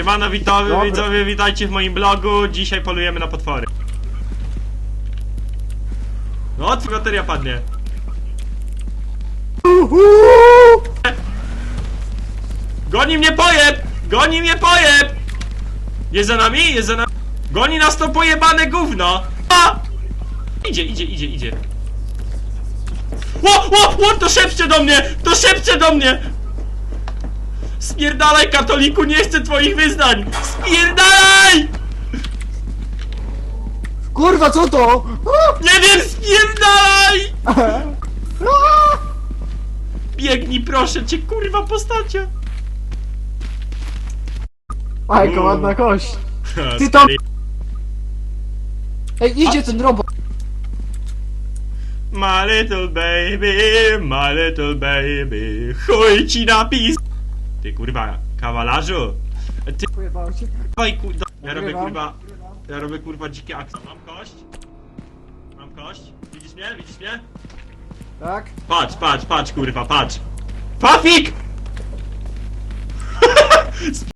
Siemano, witowie, Dobra. widzowie, witajcie w moim blogu. Dzisiaj polujemy na potwory. No, twoja bateria padnie. Goni mnie pojeb! Goni mnie pojeb! Jest za nami? Jest za nami? Goni nas to pojebane gówno! A! Idzie, idzie, idzie, idzie. Ło, ło, ło, to szepcze do mnie! To szepcze do mnie! Spierdalaj, katoliku, nie chcę twoich wyznań! Spierdalaj! Kurwa, co to? Nie wiem, spierdalaj! Biegnij, proszę cię, kurwa, postacie! Ajka, ładna kość. Ty to- Ej, idzie ten robot. My little baby, my little baby, chuj ci napis! Ty kurwa, kawalarzu! Ty się. dawaj kurwa, ja robię Nagrywam. kurwa, ja robię kurwa dzikie akcje. Mam kość? Mam kość? Widzisz mnie? Widzisz mnie? Tak? Patrz, patrz, patrz kurwa, patrz! Pafik!